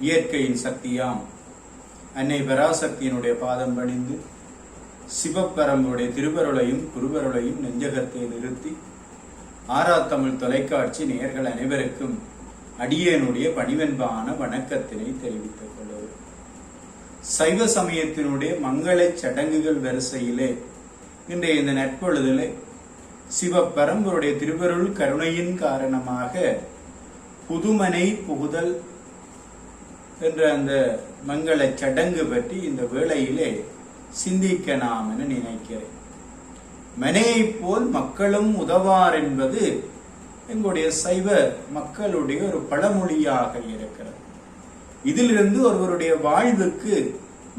இயற்கையின் சக்தியாம். அன்னை பராசக்தியினுடைய பாதம் பணிந்து சிவப்பரம்புடைய திருவருளையும் குருவருளையும் நெஞ்சகத்தை நிறுத்தி ஆறாத்தமிழ் தொலைக்காட்சி நேர்கள் அனைவருக்கும் அடியேனுடைய பணிவென்பான வணக்கத்தினை தெரிவித்துக் கொள்வது சைவ சமயத்தினுடைய மங்களச் சடங்குகள் வரிசையிலே இன்றைய இந்த நட்பொழுதிலே சிவப்பரம்பருடைய திருவருள் கருணையின் காரணமாக புதுமனை புகுதல் என்ற அந்த மங்கள சடங்கு பற்றி இந்த வேளையிலே சிந்திக்க நாம் என நினைக்கிறேன். மனையைப் போல் மக்களும் உதவார் என்பது எங்களுடைய சைவ மக்களுடைய ஒரு பழமொழியாக இருக்கிறது. இதிலிருந்து ஒருவருடைய வாழ்வுக்கு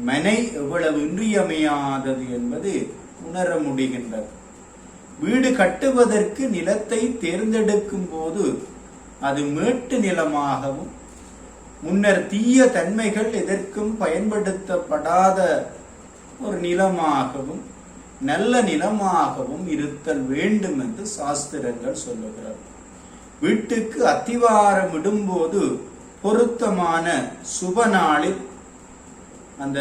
மனை எவ்வளவு இன்றியமையாதது என்பது உணர முடிகின்றது. வீடு கட்டுவதற்கு நிலத்தை தேர்ந்தெடுக்கும் போது அது மேட்டு நிலமாகவும் முன்னர் தீய தன்மைகள் எதற்கும் பயன்படுத்தப்படாத ஒரு நிலமாகவும் நல்ல நிலமாகவும் இருத்தல் வேண்டும் என்று சாஸ்திரங்கள் சொல்லுகிறது. வீட்டுக்கு அத்திவாரம் இடும்போது பொருத்தமான சுப நாளில் அந்த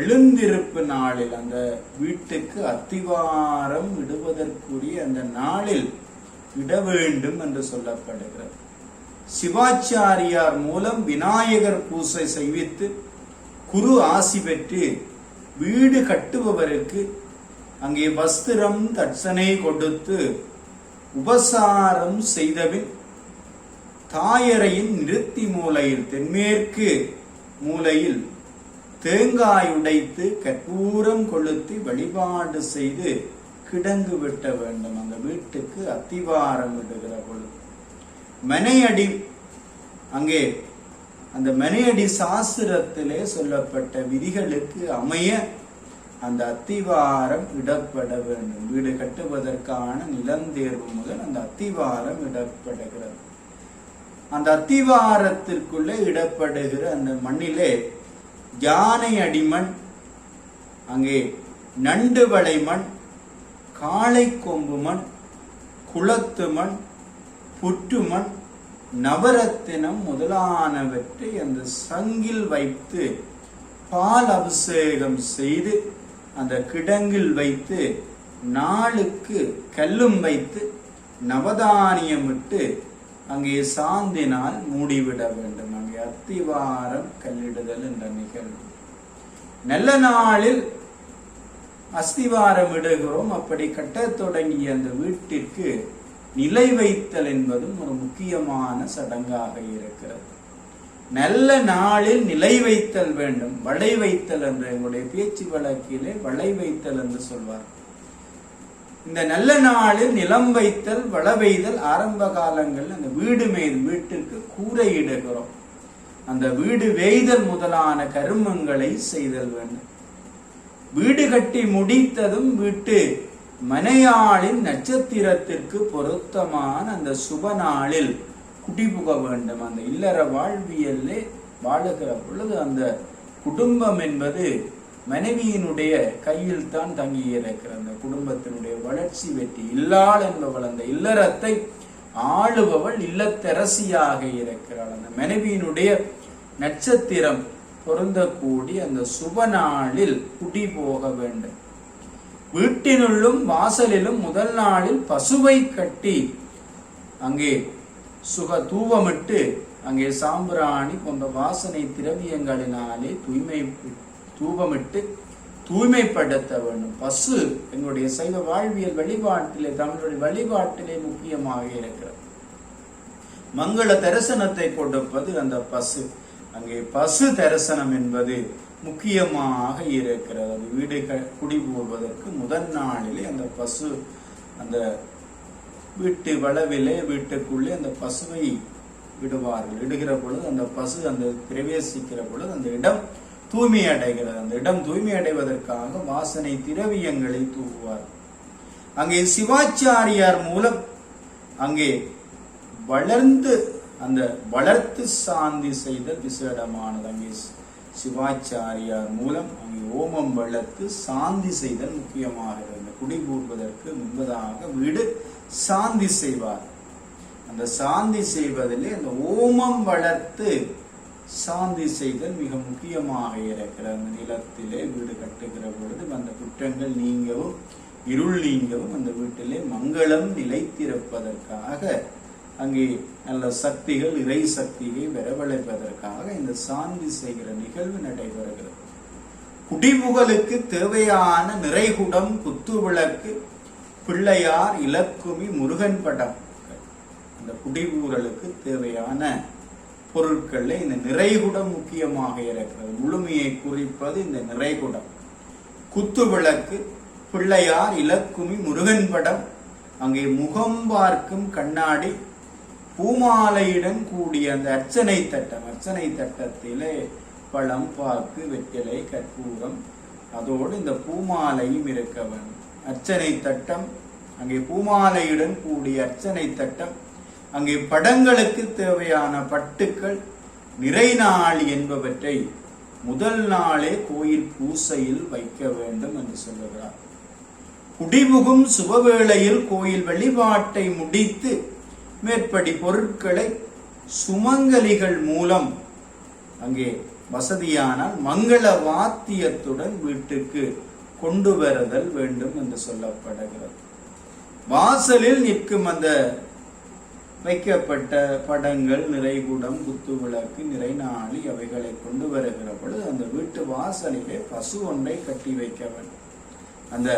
எழுந்திருப்பு நாளில் அந்த வீட்டுக்கு அத்திவாரம் இடுவதற்குரிய அந்த நாளில் இட வேண்டும் என்று சொல்லப்படுகிறது. சிவாச்சாரியார் மூலம் விநாயகர் பூசை செய்வித்து குரு ஆசி பெற்று வீடு கட்டுபவருக்கு அங்கே வஸ்திரம் தட்சணை கொடுத்து உபசாரம் செய்தபின் தாயரையின் நிறுத்தி மூலையில் தென்மேற்கு மூலையில் தேங்காய் உடைத்து கற்பூரம் கொளுத்தி வழிபாடு செய்து கிடங்கு விட்ட வேண்டும். அந்த வீட்டுக்கு அத்திவாரம் இடுகிற பொழுது மெனையடி அங்கே அந்த மெனையடி சாஸ்திரத்திலே சொல்லப்பட்ட விதிகளுக்கு அமைய அந்த அத்திவாரம் இடப்பட வேண்டும். வீடு கட்டுவதற்கான நிலம் தேர்வு முதல் அந்த அத்திவாரம் இடப்படுகிறது. அந்த அத்திவாரத்திற்குள்ளே இடப்படுகிற அந்த மண்ணிலே யானை அடிமண் அங்கே நண்டு வளை மண் காளை கொம்பு மண் குளத்து மண் புற்று மண் நவரத்தினம் முதலானவற்றை அந்த சங்கில் வைத்து பால் அபிஷேகம் செய்து அந்த கிடங்கில் வைத்து நாளுக்கு கல்லும் வைத்து நவதானியம் விட்டு அங்கே சாந்தினால் மூடிவிட வேண்டும். அங்கே அத்திவாரம் கல்லிடுதல் என்ற நிகழ்வு. நல்ல நாளில் அஸ்திவாரம் இடுகிறோம். அப்படி கட்டத் தொடங்கிய அந்த வீட்டிற்கு நிலை வைத்தல் என்பதும் ஒரு முக்கியமான சடங்காக இருக்கிறது. நல்ல நாளில் நிலை வைத்தல் வேண்டும். வளை வைத்தல் என்று எங்களுடைய பேச்சு வழக்கிலே வளை வைத்தல் என்று சொல்வார். இந்த நல்ல நாளில் நிலம் வைத்தல் வள வைத்தல் ஆரம்ப காலங்களில் அந்த வீடு மேல் வீட்டிற்கு கூரை இடுகிறோம் அந்த வீடு வேய்தல் முதலான கருமங்களை செய்தல் வேண்டும். வீடு கட்டி முடித்ததும் வீட்டு மனையாளின் நட்சத்திரத்திற்கு பொருத்தமான அந்த சுப நாளில் குடிபுக வேண்டும். அந்த இல்லற வாழ்வியல்லே வாழுகிற பொழுது அந்த குடும்பம் என்பது மனைவியினுடைய கையில் தான் தங்கி இருக்கிற அந்த குடும்பத்தினுடைய வளர்ச்சி வெற்றி இல்லாள் என்பவள் அந்த இல்லறத்தை ஆளுபவள் இல்லத்தரசியாக இருக்கிறாள். அந்த மனைவியினுடைய நட்சத்திரம் பொருந்தக்கூடிய அந்த சுப நாளில் குடி போக வேண்டும். வீட்டினுள்ளும் வாசலிலும் முதல் நாளில் பசுவை கட்டி அங்கே சுக தூவமிட்டு அங்கே சாம்பிராணி போன்ற வாசனை திரவியங்களினாலே தூய்மை தூபமிட்டு தூய்மைப்படுத்த வேண்டும். பசு எங்களுடைய சைவ வாழ்வியல் வழிபாட்டிலே தமிழுடைய வழிபாட்டிலே முக்கியமாக இருக்கிறது. மங்கள தரிசனத்தை கொடுப்பது அந்த பசு. அங்கே பசு தரிசனம் என்பது முக்கியமாக இருக்கிறது. வீடு குடி போவதற்கு முதல் நாளிலே அந்த பசு அந்த வீட்டு வளவிலே வீட்டுக்குள்ளே அந்த பசுவை விடுவார்கள் இடுகிற பொழுது அந்த பசு அந்த பிரவேசிக்கிற பொழுது அந்த இடம் தூய்மை அடைகிறது. அந்த இடம் தூய்மை அடைவதற்காக வாசனை திரவியங்களை தூவுவார். அங்கே சிவாச்சாரியார் மூலம் அங்கே வளர்ந்து அந்த வளர்த்து சாந்தி செய்த விசேடமானது. அங்கே சிவாச்சாரியார் மூலம் அங்கே ஓமம் வளர்த்து சாந்தி செய்தல் முக்கியமாக இருந்தது. குடிபூர்வதற்கு முன்பதாக வீடு சாந்தி செய்வார். அந்த சாந்தி செய்வதிலே அந்த ஓமம் வளர்த்து சாந்தி செய்தல் மிக முக்கியமாக இருக்கிற அந்த நிலத்திலே வீடு கட்டுகிற பொழுது அந்த குற்றங்கள் நீங்கவும் இருள் நீங்கவும் அந்த வீட்டிலே மங்களம் நிலைத்திருப்பதற்காக அங்கே நல்ல சக்திகள் இறை சக்தியை வரவழைப்பதற்காக இந்த சாந்தி செய்கிற நிகழ்வு நடைபெறுகிறது. குடிமுகலுக்கு தேவையான நிறைகுடம் குத்துவிளக்கு பிள்ளையார் இலக்குமி முருகன் படம். அந்த குடிபுகலுக்கு தேவையான பொருட்கள்ல இந்த நிறைகுடம் முக்கியமாக இருக்கிறது. முழுமையை குறிப்பது இந்த நிறைகுடம். குத்துவிளக்கு பிள்ளையார் இலக்குமி முருகன் படம். அங்கே முகம் பார்க்கும் கண்ணாடி பூமாலையுடன் கூடிய அந்த அர்ச்சனை தட்டம் அர்ச்சனை தட்டத்திலே பழம் பாக்கு வெற்றிலை கற்பூரம் அதோடு இந்த பூமாலையும் இருக்கவன் அர்ச்சனை தட்டம் அங்கே பூமாலையுடன் கூடிய அர்ச்சனை தட்டம் அங்கே படங்களுக்கு தேவையான பட்டுக்கள் நிறைநாள் என்பவற்றை முதல் நாளே கோயில் பூசையில் வைக்க வேண்டும் என்று சொல்லுகிறார். குடிபுகும் சுபவேளையில் கோயில் வழிபாட்டை முடித்து மேற்படி பொருட்களை சுமங்கலிகள் மூலம் அங்கே வசதியானால் மங்கள வாத்தியத்துடன் வீட்டுக்கு கொண்டு வருதல் வேண்டும் என்று சொல்லப்படுகிறது. வாசலில் நிற்கும் அந்த வைக்கப்பட்ட படங்கள் நிறைகுடம் குத்துவிளக்கு நிறைநாளி அவைகளை கொண்டு வருகிற பொழுது அந்த வீட்டு வாசலிலே பசு ஒன்றை கட்டி வைக்க வேண்டும். அந்த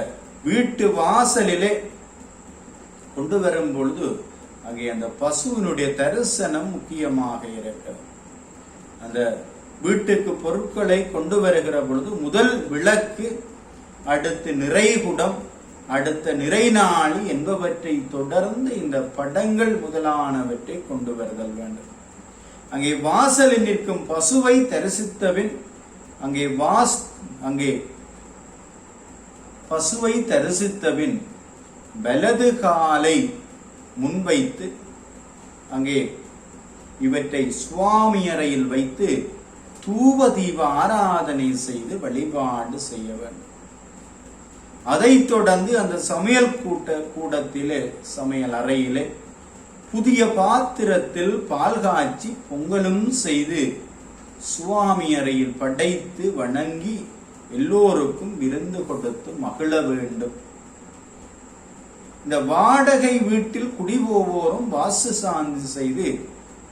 வீட்டு வாசலிலே கொண்டு வரும் பொழுது அங்கே அந்த பசுவினுடைய தரிசனம் முக்கியமாக இருக்கிறது. அந்த வீட்டுக்கு பொருட்களை கொண்டு வருகிற பொழுது முதல் விளக்கு அடுத்து நிறைகுடம் அடுத்த நிறைநாளி என்பவற்றை தொடர்ந்து இந்த படங்கள் முதலானவற்றை கொண்டு வருதல் வேண்டும். அங்கே வாசலில் நிற்கும் பசுவை தரிசித்தபின் அங்கே வாஸ் அங்கே பசுவை தரிசித்தபின் வலது காலை முன்வைத்து அங்கே இவற்றை சுவாமி அறையில் வைத்து தூப தீப ஆராதனை செய்து வழிபாடு செய்ய வேண்டும். அதைத் தொடர்ந்து அந்த சமையல் கூட்ட கூடத்திலே சமையல் அறையிலே புதிய பாத்திரத்தில் பால் காய்ச்சி பொங்கலும் செய்து சுவாமி அறையில் படைத்து வணங்கி எல்லோருக்கும் விருந்து கொடுத்து மகிழ வேண்டும். இந்த வாடகை வீட்டில் குடிபோவோரும் வாசு சாந்தி செய்து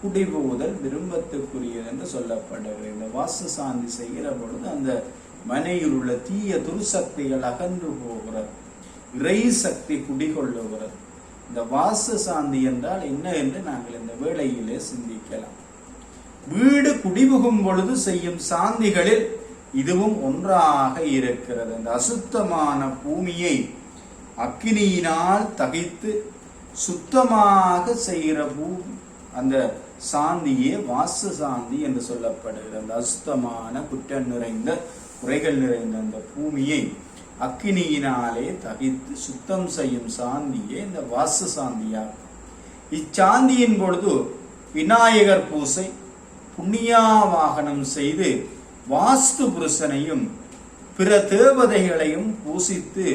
குடிபோதல் விரும்பத்துக்குரியது என்று சொல்லப்படவில்லை இந்த வாசு சாந்தி செய்கிற பொழுது அந்த மனையில் உள்ள தீய துர்சக்திகள் அகன்று போகிறது. இறை சக்தி குடிகொள்ளுகிறது. இந்த வாசு சாந்தி என்றால் என்ன என்று நாங்கள் இந்த வேளையிலே சிந்திக்கலாம். வீடு குடிபுகும் பொழுது செய்யும் சாந்திகளில் இதுவும் ஒன்றாக இருக்கிறது. அந்த அசுத்தமான பூமியை அக்கினியினால் தகைத்து சுத்தமாக செய்கிற பூ அந்த சாந்தியே வாசு சாந்தி என்று சொல்லப்படுகிறது. அந்த அசுத்தமான குற்றம் நிறைந்த குறைகள் நிறைந்த அந்த பூமியை அக்கினியினாலே தகித்து சுத்தம் செய்யும் சாந்தியே இந்த வாசு சாந்தியாகும் இச்சாந்தியின் பொழுது விநாயகர் பூசை புண்ணியா வாகனம் செய்து வாஸ்து புருஷனையும் பிற தேவதைகளையும் பூசித்து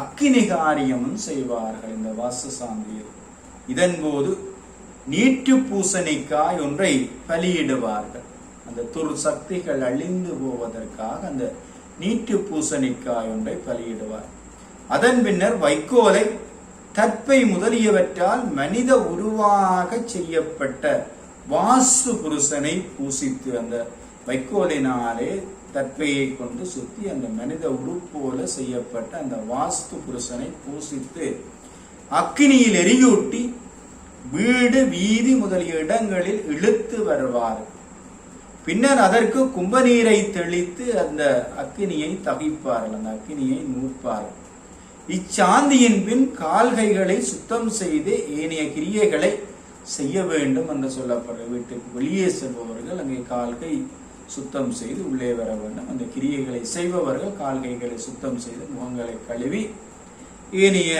அக்கினி காரியமும் செய்வார்கள் இந்த வாசு சாந்தியில் இதன் போது நீட்டு பூசணிக்காய் ஒன்றை பலியிடுவார்கள். அந்த துர் சக்திகள் அழிந்து போவதற்காக அந்த நீட்டு பூசணிக்காய் ஒன்றை பலியிடுவார். அதன் பின்னர் வைக்கோலை தற்பை முதலியவற்றால் மனித உருவாக செய்யப்பட்ட வாசு புருஷனை பூசித்து அந்த வைக்கோலினாலே தற்பையை கொண்டு சுத்தி அந்த மனித உறுப்போல செய்யப்பட்ட அந்த வாஸ்து புருஷனை பூசித்து அக்கினியில் எரியூட்டி வீடு வீதி முதலிய இடங்களில் இழுத்து வருவார். பின்னர் அதற்கு கும்பநீரை தெளித்து அந்த அக்கினியை தவிப்பார்கள் அந்த அக்கினியை நூற்பார்கள் இச்சாந்தியின் பின் கால்கைகளை சுத்தம் செய்து ஏனைய கிரியைகளை செய்ய வேண்டும் என்று சொல்லப்படுற வீட்டுக்கு வெளியே செல்பவர்கள் அங்கே கால்கை சுத்தம் செய்து உள்ளே வர வேண்டும். அந்த கிரியைகளை செய்பவர்கள் கால்கைகளை சுத்தம் செய்து முகங்களை கழுவி ஏனைய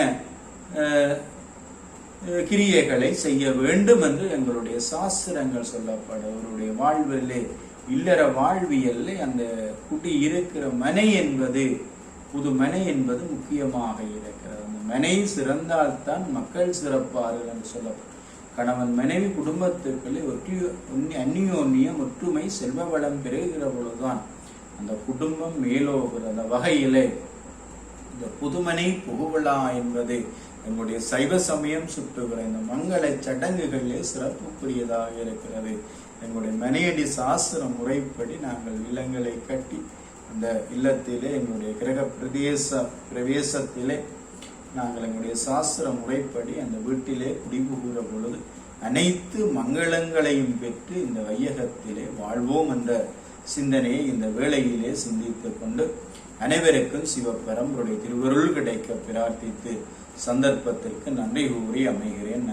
கிரியைகளை செய்ய வேண்டும் என்று எங்களுடைய சாஸ்திரங்கள் சொல்லப்படும். அவருடைய வாழ்விலே இல்லற வாழ்வியல்ல அந்த குடி இருக்கிற மனை என்பது புது மனை என்பது முக்கியமாக இருக்கிறது. அந்த மனை சிறந்தால்தான் மக்கள் சிறப்பார்கள் என்று சொல்லப்படும். கணவன் மனைவி குடும்பத்துக்குள்ளே ஒற்றி ஒன்னி- அந்நியோன்னியம் ஒற்றுமை செல்வ வளம் பெறுகிற பொழுதுதான் அந்த குடும்பம் மேலோகிற அந்த வகையிலே. இந்த புதுமனை புகுவிழா என்பது எங்களுடைய சைவ சமயம் சுட்டுகிற இந்த மங்கள சடங்குகளிலே சிறப்புக்குரியதாக இருக்கிறது. எங்களுடைய மனையடி சாஸ்திர முறைப்படி நாங்கள் இல்லங்களை கட்டி அந்த இல்லத்திலே எங்களுடைய கிரக பிரதேச பிரவேசத்திலே நாங்கள் எங்களுடைய சாஸ்திர முறைப்படி அந்த வீட்டிலே குடிபுகுகிற பொழுது அனைத்து மங்களங்களையும் பெற்று இந்த வையகத்திலே வாழ்வோம் என்ற சிந்தனையை இந்த வேளையிலே சிந்தித்து கொண்டு அனைவருக்கும் சிவபரம்பருடைய திருவருள் கிடைக்க பிரார்த்தித்து சந்தர்ப்பத்திற்கு நன்றி கூறி அமைகிறேன்.